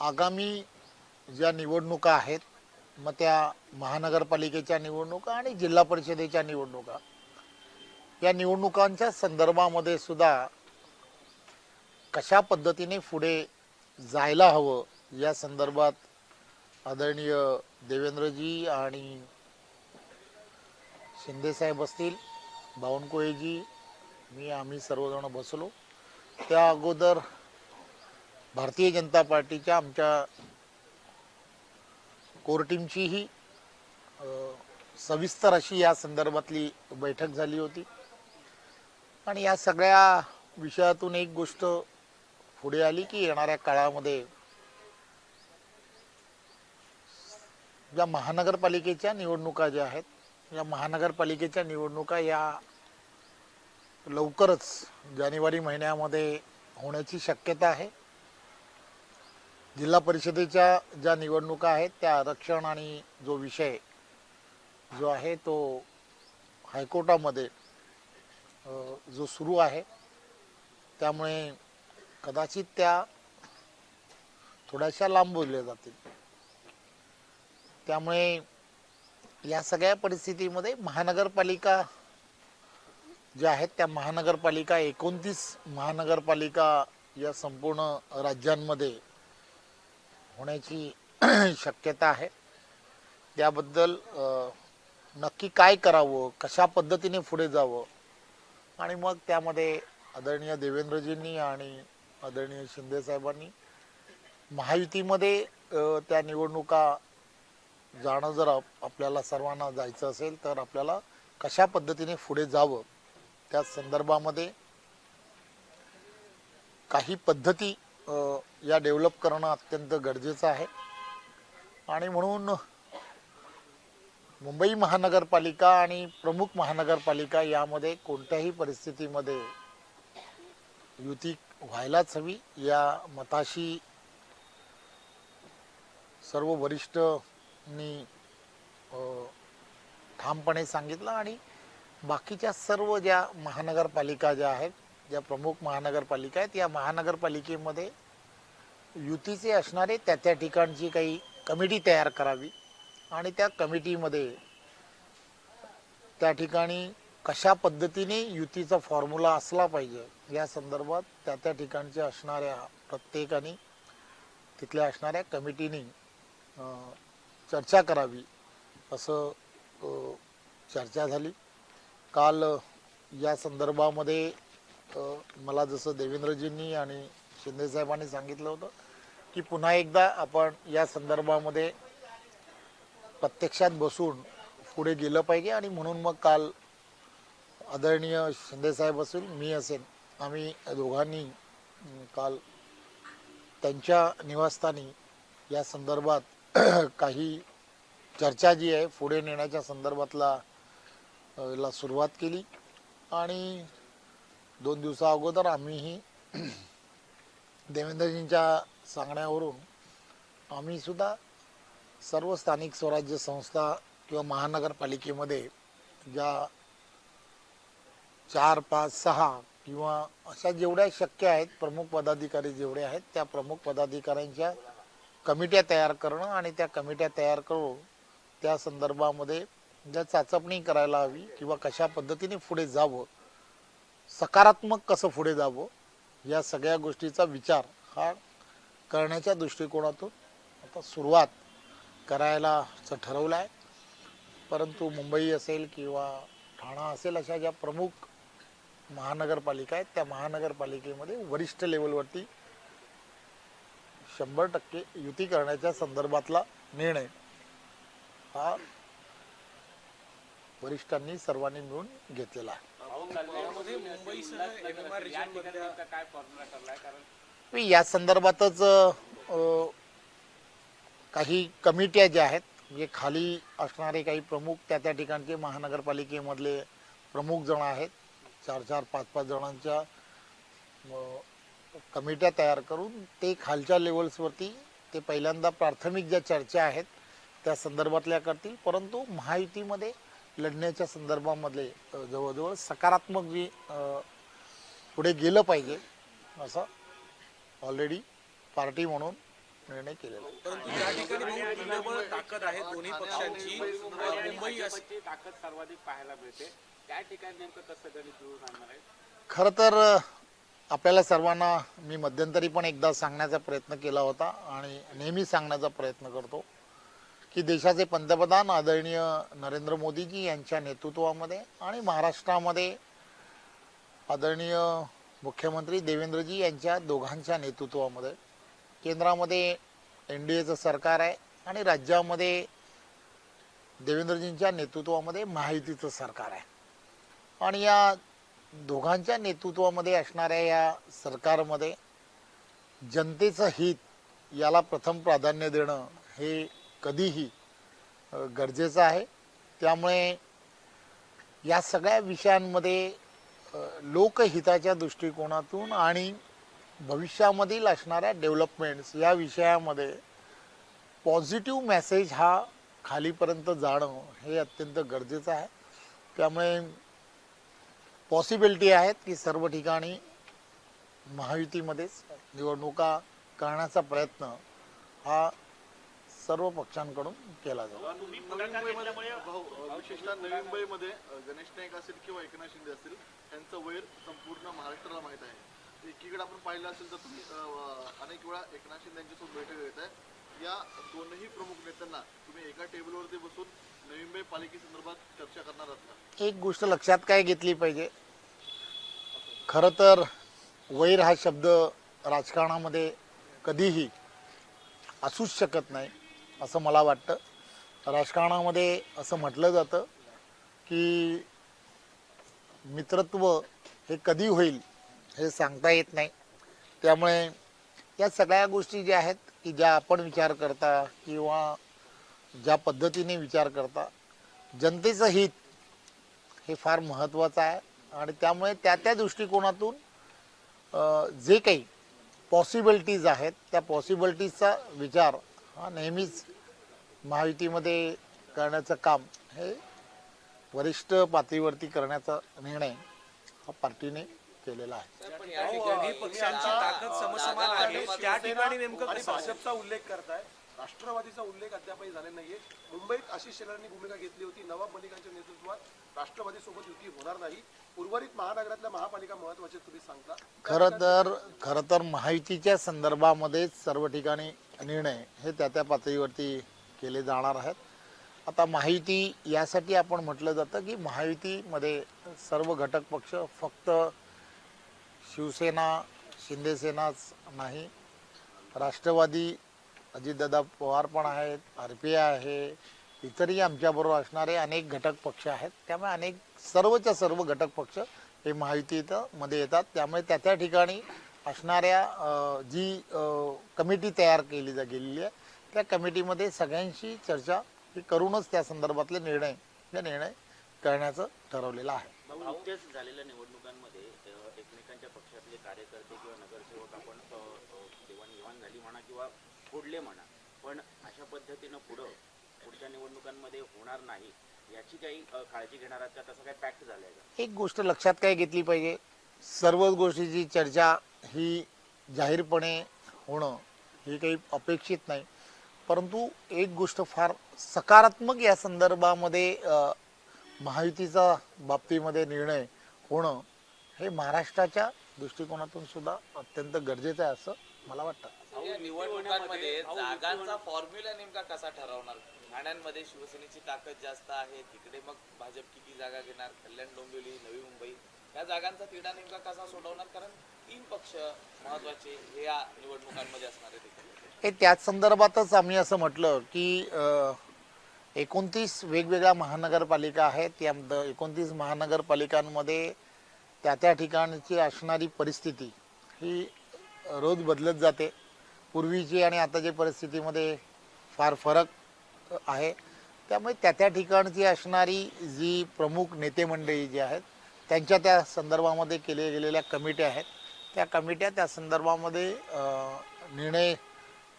आगामी ज्या निवडणुका आहेत मग त्या महानगरपालिकेच्या निवडणुका आणि जिल्हा परिषदेच्या निवडणुका या निवडणुकांच्या संदर्भामध्ये सुद्धा कशा पद्धतीने पुढे जायला हवं या संदर्भात आदरणीय देवेंद्रजी आणि शिंदेसाहेब असतील बावनकुळेजी मी आम्ही सर्वजण बसलो. त्या अगोदर भारतीय जनता पार्टीच्या आमच्या कोर टीमचीही सविस्तर अशी या संदर्भातली बैठक झाली होती. आणि या सगळ्या विषयातून एक गोष्ट पुढे आली की येणाऱ्या काळामध्ये ज्या महानगरपालिकेच्या निवडणुका ज्या आहेत या महानगरपालिकेच्या निवडणुका या लवकरच जानेवारी महिन्यामध्ये होण्याची शक्यता आहे. जिल्हा परिषदेच्या ज्या निवडणुका आहेत त्या आरक्षण आणि जो विषय जो आहे तो हायकोर्टामध्ये जो सुरू आहे त्यामुळे कदाचित त्या थोड्याशा लांबवल्या जातील. त्यामुळे या सगळ्या परिस्थितीमध्ये महानगरपालिका ज्या आहेत त्या महानगरपालिका एकोणतीस महानगरपालिका या संपूर्ण राज्यांमध्ये होण्याची शक्यता आहे. त्याबद्दल नक्की काय करावं कशा पद्धतीने पुढे जावं आणि मग त्यामध्ये आदरणीय देवेंद्रजींनी आणि आदरणीय शिंदेसाहेबांनी महायुतीमध्ये त्या निवडणुका जाणं जर आपल्याला सर्वांना जायचं असेल तर आपल्याला कशा पद्धतीने पुढे जावं त्या संदर्भामध्ये काही पद्धती या डेव्हलप करणं अत्यंत गरजेचं आहे. आणि म्हणून मुंबई महानगरपालिका आणि प्रमुख महानगरपालिका यामध्ये कोणत्याही परिस्थितीमध्ये युती व्हायलाच हवी. या मताशी सर्व वरिष्ठनी ठामपणे सांगितलं. आणि बाकीच्या सर्व ज्या महानगरपालिका ज्या आहेत ज्या प्रमुख महानगरपालिका आहेत या महानगरपालिकेमध्ये युतीचे असणारे त्या त्या ठिकाणची काही कमिटी तयार करावी आणि त्या कमिटीमध्ये त्या ठिकाणी कशा पद्धतीने युतीचा फॉर्म्युला असला पाहिजे या संदर्भात त्या त्या ठिकाणच्या असणाऱ्या प्रत्येकाने तिथल्या असणाऱ्या कमिटीने चर्चा करावी असं चर्चा झाली. काल या संदर्भामध्ये मला जसं देवेंद्रजींनी आणि शिंदेसाहेबांनी सांगितलं होतं की पुन्हा एकदा आपण या संदर्भामध्ये प्रत्यक्षात बसून पुढे गेलं पाहिजे आणि म्हणून मग काल आदरणीय शिंदेसाहेब असेल मी असेल आम्ही दोघांनी काल त्यांच्या निवासस्थानी या संदर्भात काही चर्चा जी आहे पुढे नेण्याच्या संदर्भातला ला सुरुवात केली. आणि दोन दिवसा अगोदर आम्हीही देवेंद्रजींच्या सांगण्यावरून आम्ही सुद्धा सर्व स्थानिक स्वराज्य संस्था किंवा महानगरपालिकेमध्ये ज्या चार पाच सहा किंवा अशा जेवढ्या शक्य आहेत प्रमुख पदाधिकारी जेवढे आहेत त्या प्रमुख पदाधिकाऱ्यांच्या कमिट्या तयार करणं आणि त्या कमिट्या तयार करून त्या संदर्भामध्ये ज्या चाचपणी करायला हवी किंवा कशा पद्धतीने पुढे जावं सकारात्मक कसं पुढे जावं या सगळ्या गोष्टीचा विचार हा करण्याच्या दृष्टिकोनातून आता सुरुवात करायला ठरवलं आहे. परंतु मुंबई असेल किंवा ठाणा असेल अशा ज्या प्रमुख महानगरपालिका आहेत त्या महानगरपालिकेमध्ये वरिष्ठ लेवलवरती शंभर टक्के युती करण्याच्या संदर्भातला निर्णय हा वरिष्ठांनी सर्वांनी मिळून घेतलेला आहे. यामध्ये मुंबईसह मी या संदर्भातच अ, काही कमिट्या ज्या आहेत म्हणजे खाली असणारे काही प्रमुख त्या त्या ठिकाणचे महानगरपालिकेमधले प्रमुख जण आहेत चार चार पाच पाच जणांच्या अ, कमिट्या तयार करून ते खालच्या लेवल्सवरती ते पहिल्यांदा प्राथमिक ज्या चर्चा आहेत त्या संदर्भातल्या करतील. परंतु महायुतीमध्ये लढण्याच्या संदर्भामधले अ, जवळजवळ सकारात्मक जी अ, पुढे गेलं पाहिजे असं ऑलरेडी पार्टी म्हणून निर्णय केलेला परंतु ठिकाणी ताकद आहे दोन्ही पक्षांची अं, मुंबई अस- ची ताकद सर्वाधिक पाहायला मिळते. त्या ठिकाणी नेमकं कसं गणित जुळून आणणार आहे? खरं तर आपल्याला सर्वांना मी मध्यंतरी पण एकदा सांगण्याचा प्रयत्न केला होता आणि नेहमी सांगण्याचा प्रयत्न करतो. की देशाचे पंतप्रधान आदरणीय नरेंद्र मोदीजी यांच्या नेतृत्वामध्ये आणि महाराष्ट्रामध्ये आदरणीय मुख्यमंत्री देवेंद्रजी यांच्या दोघांच्या नेतृत्वामध्ये केंद्रामध्ये एन डी एचं सरकार आहे आणि राज्यामध्ये देवेंद्रजींच्या नेतृत्वामध्ये महायुतीचं सरकार आहे. आणि या दोघांच्या नेतृत्वामध्ये असणाऱ्या या सरकारमध्ये जनतेचं हित याला प्रथम प्राधान्य देणं हे कधीही गरजेचं आहे. त्यामुळे या सगळ्या विषयांमध्ये लोकहिताच्या दृष्टिकोनातून आणि भविष्यामधील असणाऱ्या डेव्हलपमेंट्स या विषयामध्ये पॉझिटिव्ह मेसेज हा खालीपर्यंत जाणं हे अत्यंत गरजेचं आहे. त्यामुळे पॉसिबिलिटी आहेत की सर्व ठिकाणी महायुतीमध्येच निवडणुका करण्याचा प्रयत्न हा सर्व पक्षांकडून केला जातो. विशेषतः नवी मुंबईमध्ये गणेश नाईक असेल किंवा एकनाथ शिंदे असतील त्यांचं वैर संपूर्ण महाराष्ट्राला माहीत आहे. एकीकडे आपण पाहिलं असेल तर तुम्ही अनेक वेळा एकनाथ शिंदे यांच्यासोबत बैठक घेत आहे. या दोनही प्रमुख नेत्यांना तुम्ही एका टेबलवरती बसून नवी मुंबई पालिकेसंदर्भात चर्चा करणार आहात एक गोष्ट लक्षात काय घेतली पाहिजे? खरं तर वैर हा शब्द राजकारणामध्ये कधीही असूच शकत नाही. असं मला वाटतं. राजकारणामध्ये असं म्हटलं जातं की मित्रत्व हे कधी होईल हे सांगता येत नाही. त्यामुळे या सगळ्या गोष्टी ज्या आहेत की ज्या आपण विचार करता किंवा ज्या पद्धतीने विचार करता जनतेचं हित हे फार महत्त्वाचं आहे. आणि त्यामुळे त्या त्या दृष्टिकोनातून जे काही पॉसिबिलिटीज आहेत त्या पॉसिबिलिटीजचा विचार हा नेहमीच महायुतीमध्ये करण्याचं काम हे वरिष्ठ पातळीवरती करण्याचा निर्णय हा पार्टीने केलेला आहे. पक्षांची ताकद समसमान आहे. त्या ठिकाणी नेमकं आणि कसं भाजपचा उल्लेख करताय. राष्ट्रवादीचा उल्लेख अद्यापही झाले नाहीये. मुंबईत आशिष शेलारांनी भूमिका घेतली होती. नवाब मलिकांच्या नेतृत्वात राष्ट्रवादी सोबत युती होणार नाही. उर्वरित महानगरातल्या महापालिका महत्त्वाचे तुम्ही सांगता. खरं तर खरं तर महायुतीच्या संदर्भामध्येच सर्व ठिकाणी निर्णय हे त्या त्या पातळीवरती केले जाणार आहेत. आता माहिती यासाठी आपण म्हटलं जातं की महायुतीमध्ये सर्व घटक पक्ष फक्त शिवसेना शिंदेसेनाच नाही. राष्ट्रवादी अजितदादा पवार पण आहेत आर पी आय आहे इतरही आमच्याबरोबर असणारे अनेक घटक पक्ष आहेत. त्यामुळे अनेक सर्वच्या सर्व घटक पक्ष हे माहितीत मध्ये येतात. त्यामुळे त्या त्या ठिकाणी असणाऱ्या जी कमिटी तयार केली जा गेलेली आहे त्या कमिटीमध्ये सगळ्यांशी चर्चा ही करूनच त्या संदर्भातले निर्णय हे निर्णय करण्याचं ठरवलेलं आहे. नुकत्याच झालेल्या निवडणुकांमध्ये एकमेकांच्या पक्षातले कार्यकर्ते किंवा नगरसेवक आपण देवाणघेवाण झाली म्हणा किंवा फोडले म्हणा पण अशा पद्धतीनं पुढं पुढच्या निवडणुकांमध्ये होणार नाही याची काही काळजी घेणार आहात का? तसं काही पॅक्ट झालंय का? एक गोष्ट लक्षात काय घेतली पाहिजे? सर्वच गोष्टीची चर्चा ही जाहीरपणे होणं हे काही अपेक्षित नाही. परंतु एक गोष्ट फार सकारात्मक या संदर्भामध्ये माहितीचा महायुतीचा बाबतीमध्ये निर्णय होणं हे महाराष्ट्राच्या दृष्टिकोनातून सुद्धा अत्यंत गरजेचं आहे असं मला वाटतं. निवडणुकांमध्ये जागांचा फॉर्म्युला नेमका कसा ठरवणार? ठाण्यांमध्ये शिवसेनेची ताकद जास्त आहे तिकडे मग भाजप किती जागा घेणार? कल्याण डोंबिवली नवी मुंबई या जागांचा तिढा नेमका कसा सोडवणार? कारण तीन पक्ष महत्त्वाचे हे या निवडणुकांमध्ये असणार हे त्याच संदर्भातच आम्ही असं म्हटलं की एकोणतीस वेगवेगळ्या महानगरपालिका आहेत. त्या एकोणतीस महानगरपालिकांमध्ये त्या त्या ठिकाणची असणारी परिस्थिती ही रोज बदलत जाते. पूर्वीची आणि आताच्या परिस्थितीमध्ये फार फरक आहे. त्यामुळे त्या त्या ठिकाणची असणारी जी प्रमुख नेते मंडळी जी आहेत त्यांच्या त्या संदर्भामध्ये केल्या गेलेल्या कमिट्या आहेत. त्या कमिट्या त्या संदर्भामध्ये निर्णय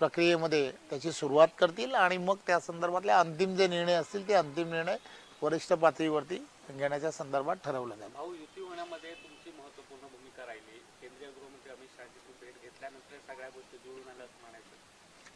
प्रक्रियेमध्ये त्याची सुरुवात करतील आणि मग त्या संदर्भातले अंतिम जे निर्णय असतील ते अंतिम निर्णय वरिष्ठ पातळीवरती घेण्याच्या संदर्भात ठरवलं जाईल. भाऊ युती होण्यामध्ये तुमची महत्त्वपूर्ण भूमिका राहिली. केंद्रीय गृहमंत्री अमित शहाची भेट घेतल्यानंतर सगळ्या गोष्टी जुळून आल्या म्हणायचं.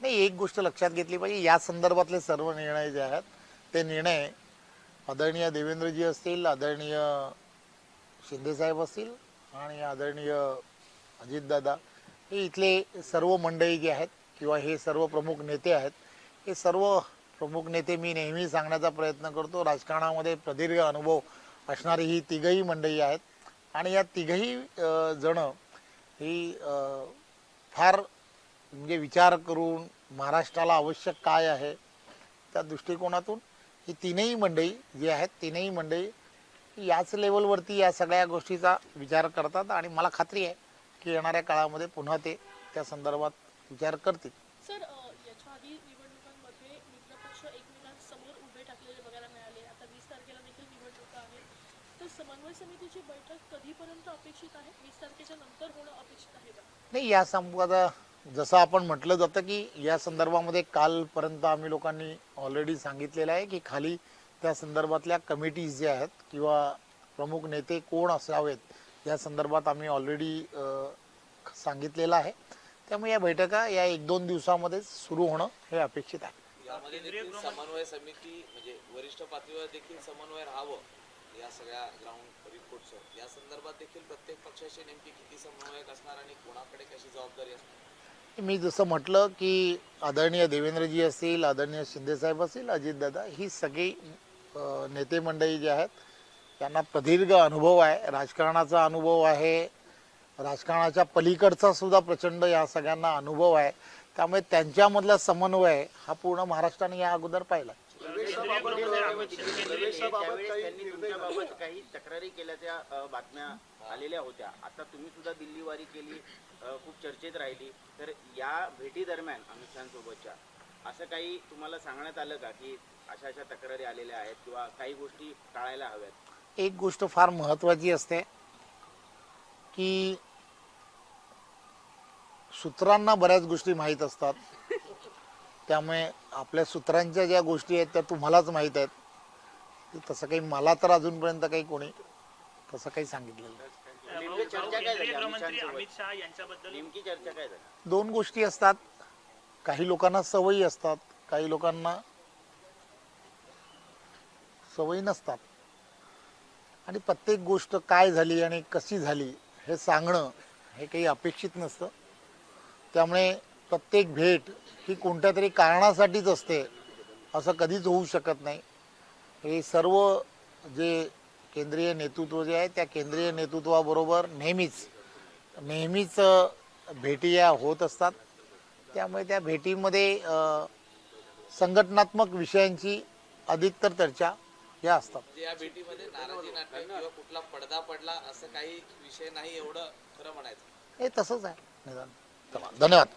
नाही एक गोष्ट लक्षात घेतली पाहिजे. या संदर्भातले सर्व निर्णय जे आहेत ते निर्णय आदरणीय देवेंद्रजी असतील आदरणीय शिंदेसाहेब असतील आणि आदरणीय अजितदादा हे इथले सर्व मंडळी जे आहेत किंवा हे सर्व प्रमुख नेते आहेत हे सर्व प्रमुख नेते मी नेहमी सांगण्याचा प्रयत्न करतो. राजकारणामध्ये प्रदीर्घ अनुभव असणारी ही तिघही मंडळी आहेत. आणि या तिघही जणं ही फार म्हणजे विचार करून महाराष्ट्राला आवश्यक काय आहे त्या दृष्टिकोनातून ही तीनही मंडळी जी आहेत तीनही मंडळी याच लेवलवरती या सगळ्या गोष्टीचा विचार करतात आणि मला खात्री आहे की येणाऱ्या काळामध्ये पुन्हा ते त्या संदर्भात विचार करतील. सर अ, याच्या आधी निवडणुकांमध्ये मित्रपक्ष एकमेकांसमोर उभे टाकलेले बघायला मिळाले. आता वीस तारखेला देखील निवडणुका आहेत. तर समन्वय समितीची बैठक कधीपर्यंत अपेक्षित आहे? वीस तारखेच्या नंतर होणं अपेक्षित आहे का? नाही या संवादा जसं आपण म्हटलं जातं की या संदर्भामध्ये कालपर्यंत आम्ही लोकांनी ऑलरेडी सांगितलेलं आहे की खाली त्या संदर्भातल्या कमिटीज ज्या आहेत किंवा प्रमुख नेते कोण असावेत या संदर्भात आम्ही ऑलरेडी सांगितलेलं आहे. त्यामुळे या बैठका या एक दोन दिवसामध्ये सुरू होणं हे अपेक्षित आहे. समन्वय समिती म्हणजे वरिष्ठ पातळीवर देखील समन्वय राहावं या सगळ्या ग्राउंड रिपोर्टचं या संदर्भात देखील प्रत्येक पक्षाशी नेमकी किती समन्वयक असणार आणि कोणाकडे कशी जबाबदारी असणार? मी जसं म्हटलं की आदरणीय देवेंद्रजी असतील आदरणीय शिंदेसाहेब असतील अजितदादा ही सगळी नेते मंडळी जी आहेत त्यांना प्रदीर्घ अनुभव आहे. राजकारणाचा अनुभव आहे. राजकारणाच्या पलीकडचा सुद्धा प्रचंड या सगळ्यांना अनुभव आहे. त्यामुळे त्यांच्यामधला समन्वय हा पूर्ण महाराष्ट्राने या अगोदर पाहिला. काही तक्रारी केल्याच्या बातम्या आलेल्या होत्या. आता तुम्ही सुद्धा दिल्लीवारी केली खूप चर्चेत राहिली. तर या भेटी दरम्यान अमित शहासोबतच्या असं काही तुम्हाला सांगण्यात आलं का की अशा अशा तक्रारी आलेल्या आहेत किंवा काही गोष्टी टाळायला हव्यात? एक गोष्ट फार महत्वाची असते की सूत्रांना बऱ्याच गोष्टी माहीत असतात. त्यामुळे आपल्या सूत्रांच्या ज्या गोष्टी आहेत त्या तुम्हालाच माहीत आहेत. ते तसं काही मला तर अजूनपर्यंत काही कोणी तसं काही सांगितलेलं नाही. नेमकी चर्चा काय झाली? अमित गृहमंत्री शहासोबत? अमित शहा यांच्याबद्दल? नेमकी चर्चा काय झाली? दोन गोष्टी असतात. काही लोकांना सवयी असतात काही लोकांना सवयी नसतात. आणि प्रत्येक गोष्ट काय झाली आणि कशी झाली हे सांगणं हे काही अपेक्षित नसतं. त्यामुळे प्रत्येक भेट ही कोणत्या तरी कारणासाठीच असते असं कधीच होऊ शकत नाही. हे सर्व जे केंद्रीय नेतृत्व जे आहे त्या केंद्रीय नेतृत्वाबरोबर नेहमीच नेहमीच भेटी या होत असतात. त्यामुळे त्या भेटीमध्ये संघटनात्मक विषयांची अधिकतर चर्चा या असतात. या भेटीमध्ये नाराजी किंवा कुठला पडदा पडला असं काही विषय नाही एवढं खरं म्हणायचं. हे तसंच आहे निदान. धन्यवाद.